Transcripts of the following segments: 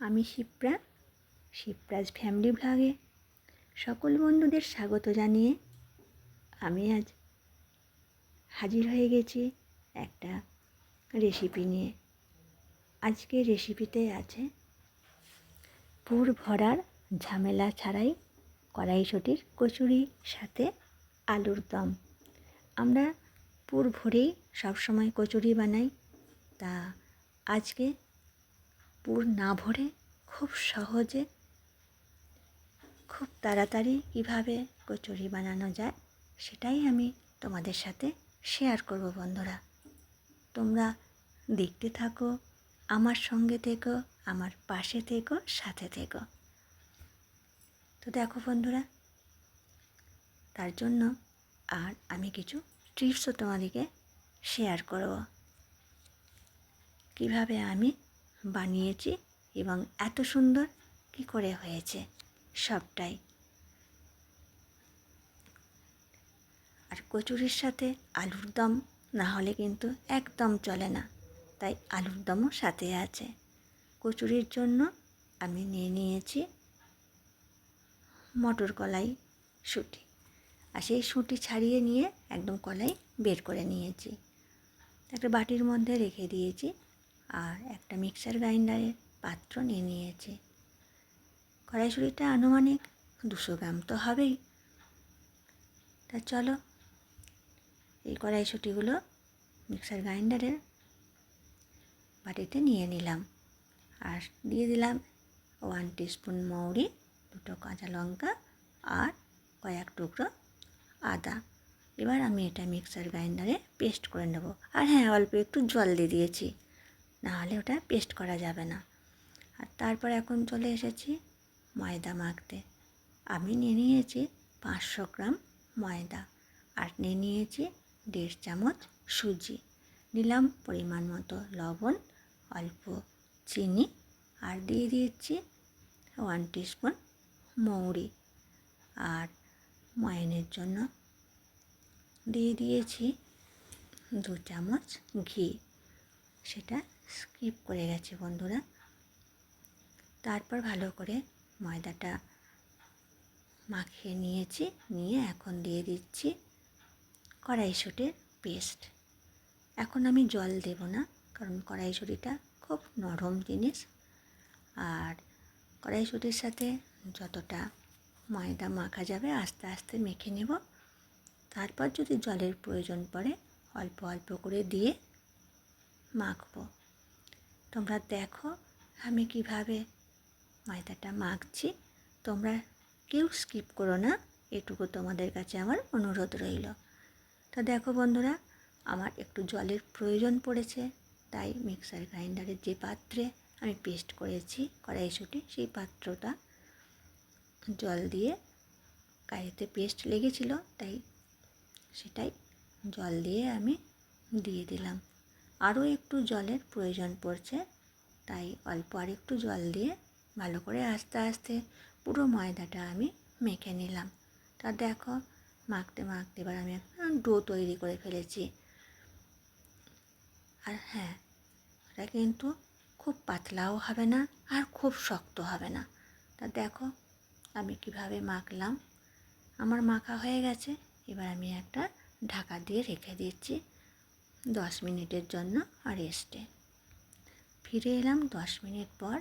আমি শিপ্রা, শিপ্রাজ ফ্যামিলি ভ্লগে সকল বন্ধুদের স্বাগত জানিয়ে আমি আজ হাজির হয়ে গেছি একটা রেসিপি নিয়ে। আজকে রেসিপিতে আছে পুর ভরার ঝামেলা ছাড়াই কড়াইশুটির কচুরি সাথে আলুর দম। আমরা পুর ভরেই সবসময় কচুরি বানাই, তা আজকে পুর না ভরে খুব সহজে খুব তাড়াতাড়ি কীভাবে কচুরি বানানো যায় সেটাই আমি তোমাদের সাথে শেয়ার করব বন্ধুরা। তোমরা দেখতে থাকো, আমার সঙ্গে থেকো, আমার পাশে থেকো, সাথে থেকো। তো দেখো বন্ধুরা, তার জন্য আর আমি কিছু টিপসও তোমাদেরকে শেয়ার করব। কীভাবে আমি বানিয়েছি এবং এত সুন্দর কি করে হয়েছে সবটাই। আর কচুরির সাথে আলুর দম না হলে কিন্তু একদম চলে না, তাই আলুর দমও সাথে আছে। কচুরির জন্য আমি নিয়ে নিয়েছি মটর কলাই শুটি আর সেই শুঁটি ছাড়িয়ে নিয়ে একদম কলাই বের করে নিয়েছি। একটা বাটির মধ্যে রেখে দিয়েছি আর একটা মিক্সার গ্রাইন্ডারের পাত্র নিয়ে নিয়েছে। কড়াইশুঁড়িটা আনুমানিক দুশো গ্রাম তো হবেই। তা চলো, এই কড়াইশুঁটিগুলো মিক্সার গ্রাইন্ডারের বাটিতে নিয়ে নিলাম। আর দিয়ে দিলাম ওয়ান টিস্পুন মৌরি, দুটো কাঁচা লঙ্কা আর কয়েক টুকরো আদা। এবার আমি এটা মিক্সার গ্রাইন্ডারে পেস্ট করে নেব। আর হ্যাঁ অল্প একটু জল দিয়ে দিয়েছি। নাহলে ওটা পেস্ট করা যাবে না। আর তারপর এখন চলে এসেছি ময়দা মাখতে। আমি নিয়ে নিয়েছি পাঁচশো গ্রাম ময়দা আর নিয়ে নিয়েছি দেড় চামচ সুজি। নিলাম পরিমাণ মতো লবণ, অল্প চিনি আর দিয়ে দিয়েছি ওয়ান টিস্পুন মৌরি। আর ময়নের জন্য দিয়ে দিয়েছি দু চামচ ঘি। সেটা স্কিপ করে গেছে বন্ধুরা। তারপর ভালো করে ময়দাটা মাখিয়ে নিয়েছি, নিয়ে এখন দিয়ে দিচ্ছি কড়াইশুটির পেস্ট। এখন আমি জল দেব না, কারণ কড়াইশুটিটা খুব নরম জিনিস। আর কড়াইশুটির সাথে যতটা ময়দা মাখা যাবে, আস্তে আস্তে মেখে নেব। তারপর যদি জলের প্রয়োজন পড়ে, অল্প অল্প করে দিয়ে মাখবো। তোমরা দেখো আমি কীভাবে ময়দাটা মাখছি। তোমরা কেউ স্কিপ করো না, এটুকু তোমাদের কাছে আমার অনুরোধ রইল। তা দেখো বন্ধুরা, আমার একটু জলের প্রয়োজন পড়েছে, তাই মিক্সার গ্রাইন্ডারের যে পাত্রে আমি পেস্ট করেছি কড়াইশুঁটি, সেই পাত্রটা জল দিয়ে কারিতে পেস্ট লেগেছিল, তাই সেটাই জল দিয়ে আমি দিয়ে দিলাম। আরও একটু জলের প্রয়োজন পড়ছে, তাই অল্প আর একটু জল দিয়ে ভালো করে আস্তে আস্তে পুরো ময়দাটা আমি মেখে নিলাম। তা দেখো, মাখতে মাখতে এবার আমি একটা ডো তৈরি করে ফেলেছি। আর হ্যাঁ এটা কিন্তু খুব পাতলাও হবে না আর খুব শক্ত হবে না। তা দেখো, আমি কীভাবে মাখলাম। আমার মাখা হয়ে গেছে, এবার আমি একটা ঢাকা দিয়ে রেখে দিচ্ছি। দশ মিনিটের জন্য রেস্টে। ফিরে এলাম দশ মিনিট পর।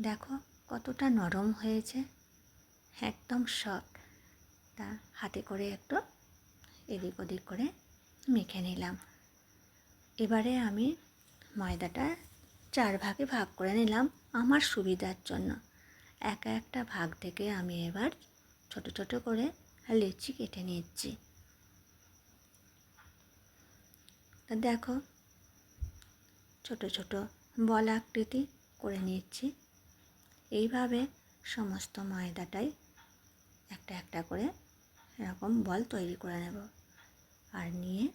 দেখো কতটা নরম হয়েছে। একদম সফট তা হাতে করে একটু এদিক ওদিক করে মেখে নিলাম। এবারে আমি ময়দাটা চার ভাগে ভাগ করে নিলাম আমার সুবিধার জন্য। একা একটা ভাগ থেকে আমি এবার ছোট ছোট করে লেচি কেটে নিচ্ছি তা দেখো, ছোট ছোট বল আকৃতি করে নিচ্ছি। এইভাবে সমস্ত ময়দাটাই একটা একটা করে এরকম বল তৈরি করে নেব। আর নিয়ে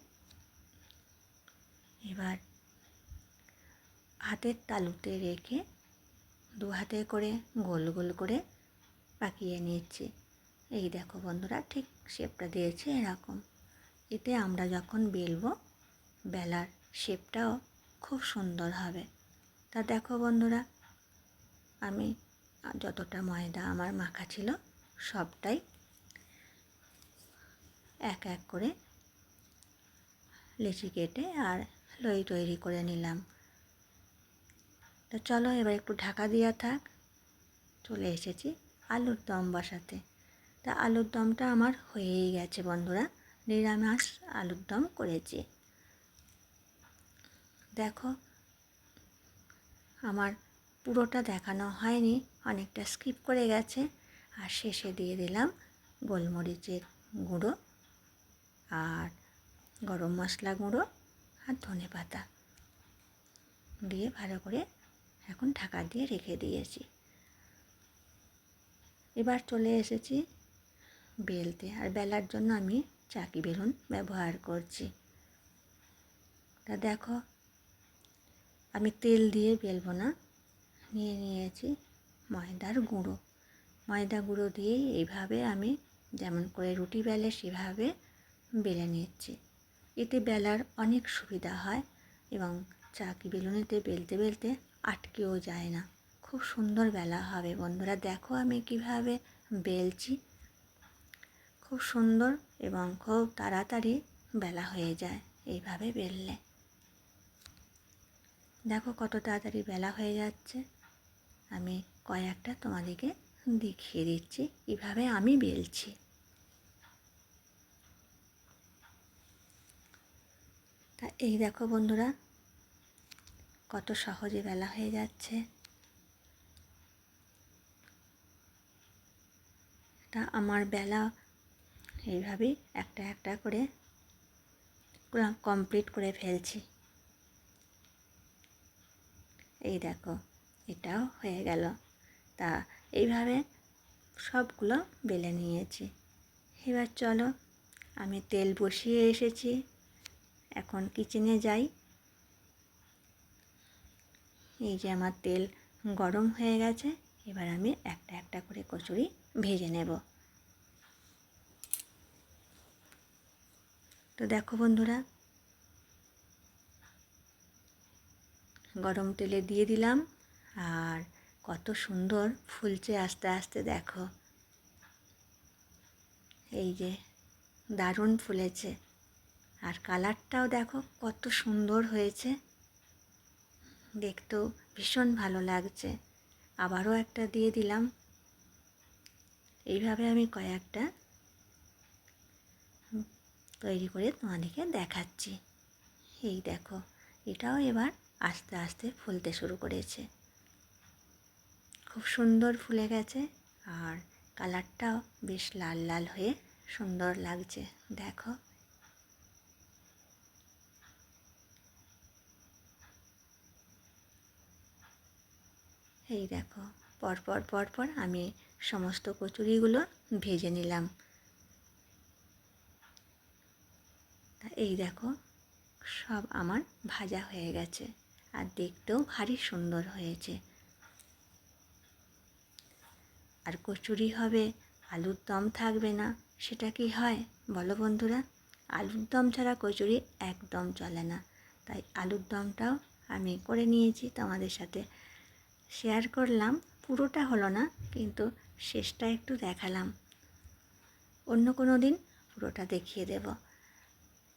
এবার হাতের তালুতে রেখে দু হাতে করে গোল গোল করে পাকিয়ে নিচ্ছি। এই দেখো বন্ধুরা, ঠিক শেপটা দিয়েছে এরকম। এতে আমরা যখন বেলবো বেলার শেপটাও খুব সুন্দর হবে। তা দেখো বন্ধুরা, আমি যতটা ময়দা আমার মাখা ছিল সবটাই এক এক করে লেচি কেটে আর লই তৈরি করে নিলাম। তো চলো এবার একটু ঢাকা দেওয়া থাক, চলে এসেছি আলুর দম বসাতে। তা আলুর দমটা আমার হয়েই গেছে বন্ধুরা, নিরামিষ আলুর দম করেছি। দেখো, আমার পুরোটা দেখানো হয়নি, অনেকটা স্কিপ করে গেছে। আর শেষে দিয়ে দিলাম গোলমরিচের গুঁড়ো আর গরম মশলা গুঁড়ো আর ধনে পাতা দিয়ে ভালো করে এখন ঢাকা দিয়ে রেখে দিয়েছি। এবার চলে এসেছি বেলতে আর বেলার জন্য আমি চাকি বেলুন ব্যবহার করছি। তা দেখো আমি তেল দিয়ে বেলবো না। নিয়ে নিয়েছি ময়দার গুঁড়ো। ময়দা গুঁড়ো দিয়েই এইভাবে আমি যেমন করে রুটি বেলে সেভাবে বেলে নিচ্ছি এতে বেলার অনেক সুবিধা হয় এবং চাকি বেলুনেতে বেলতে বেলতে আটকেও যায় না। খুব সুন্দর বেলা হবে বন্ধুরা। দেখো আমি কীভাবে বেলছি। খুব সুন্দর এবং খুব তাড়াতাড়ি বেলা হয়ে যায় এইভাবে বেললে। দেখো কত তাড়াতাড়ি বেলা হয়ে যাচ্ছে। আমি কয়েকটা তোমাদেরকে দেখিয়ে দিচ্ছি, কীভাবে আমি বেলছি। তা এই দেখো বন্ধুরা, কত সহজে বেলা হয়ে যাচ্ছে। তা আমার বেলা এইভাবেই একটা একটা করে কমপ্লিট করে ফেলছি। এই দেখো, এটাও হয়ে গেল। তা এইভাবে সবগুলো বেলে নিয়েছি। এবার চলো, আমি তেল বসিয়ে এসেছি। এখন কিচেনে যাই। এই যে আমার তেল গরম হয়ে গেছে, এবার আমি একটা একটা করে কচুরি ভেজে নেব। তো দেখো বন্ধুরা গরম তেলে দিয়ে দিলাম। আর কত সুন্দর ফুলছে আস্তে আস্তে, দেখো। এই যে দারুণ ফুলেছে। আর কালারটাও দেখো কত সুন্দর হয়েছে। দেখতেও ভীষণ ভালো লাগছে। আবারও একটা দিয়ে দিলাম। এইভাবে আমি কয়েকটা তৈরি করে তোমাদেরকে দেখাচ্ছি। এই দেখো, এটাও এবার আস্তে আস্তে ফুলতে শুরু করেছে। খুব সুন্দর ফুলে গেছে আর কালারটাও বেশ লাল লাল হয়ে সুন্দর লাগছে, দেখো। এই দেখো, পরপর পরপর আমি সমস্ত কচুরিগুলো ভেজে নিলাম। তা এই দেখো, সব আমার ভাজা হয়ে গেছে। আর দেখতেও ভারী সুন্দর হয়েছে। আর কচুরি হবে, আলুর দম থাকবে না, সেটা কি হয়? বলো বন্ধুরা, আলুর দম ছাড়া কচুরি একদম চলে না। তাই আলুর দমটাও আমি করে নিয়েছি তোমাদের সাথে। শেয়ার করলাম, পুরোটা হলো না, কিন্তু শেষটা একটু দেখালাম। অন্য কোনো দিন পুরোটা দেখিয়ে দেব।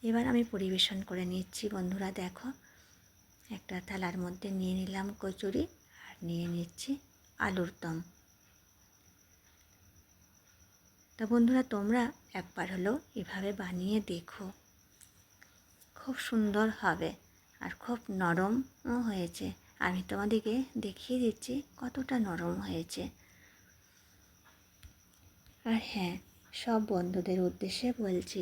এবার আমি পরিবেশন করে নিচ্ছি বন্ধুরা, দেখো। একটা থালার মধ্যে নিয়ে নিলাম কচুরি আর নিয়ে নিচ্ছি আলুর দম। তা বন্ধুরা, তোমরা একবার হলেও এভাবে বানিয়ে দেখো। খুব সুন্দর হবে আর খুব নরমও হয়েছে। আমি তোমাদেরকে দেখিয়ে দিচ্ছি কতটা নরম হয়েছে। আর হ্যাঁ সব বন্ধুদের উদ্দেশ্যে বলছি,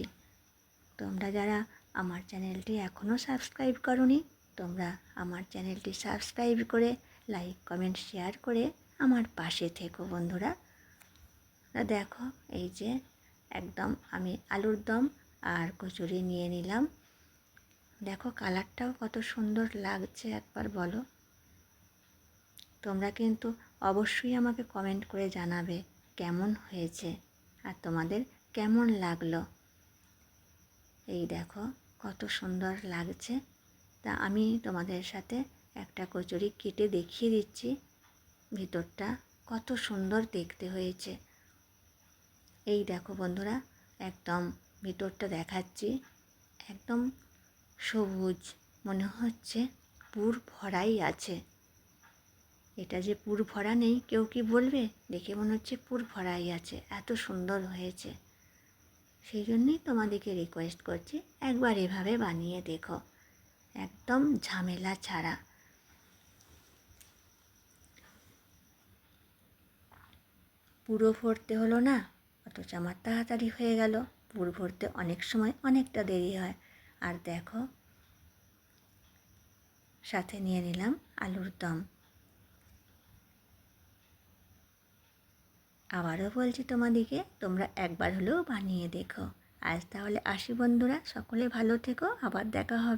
তোমরা যারা আমার চ্যানেলটি এখনও সাবস্ক্রাইব করনি তোমরা আমার চ্যানেলটি সাবস্ক্রাইব করে লাইক, কমেন্ট, শেয়ার করে আমার পাশে থেকো বন্ধুরা। দেখো, এই যে একদম আমি আলুর দম আর কচুরি নিয়ে নিলাম। দেখো, কালারটাও কত সুন্দর লাগছে একবার বলো। তোমরা কিন্তু অবশ্যই আমাকে কমেন্ট করে জানাবে কেমন হয়েছে আর তোমাদের কেমন লাগল। এই দেখো, কত সুন্দর লাগছে। তা আমি তোমাদের সাথে একটা কচুরি কেটে দেখিয়ে দিচ্ছি। ভিতরটা কত সুন্দর দেখতে হয়েছে। এই দেখো বন্ধুরা, একদম ভিতরটা দেখাচ্ছি। একদম সবুজ, মনে হচ্ছে পুর ভরাই আছে। এটা যে পুর ভরা নেই, কেউ কি বলবে? দেখে মনে হচ্ছে পুর ভরাই আছে, এত সুন্দর হয়েছে। সেই জন্যই তোমাদেরকে রিকোয়েস্ট করছি, একবার এভাবে বানিয়ে দেখো। একদম ঝামেলা ছাড়া। পুরো ভরতে হলো না, অথচ আমার তাড়াতাড়ি হয়ে গেল। পুর ভরতে অনেক সময় অনেকটা দেরি হয়। আর দেখো, সাথে নিয়ে নিলাম আলুর দম। আবারও বলছি তোমাদিকে, তোমরা একবার হলেও বানিয়ে দেখো। আজ তাহলে আসি বন্ধুরা, সকলে ভালো থেকো, আবার দেখা হবে।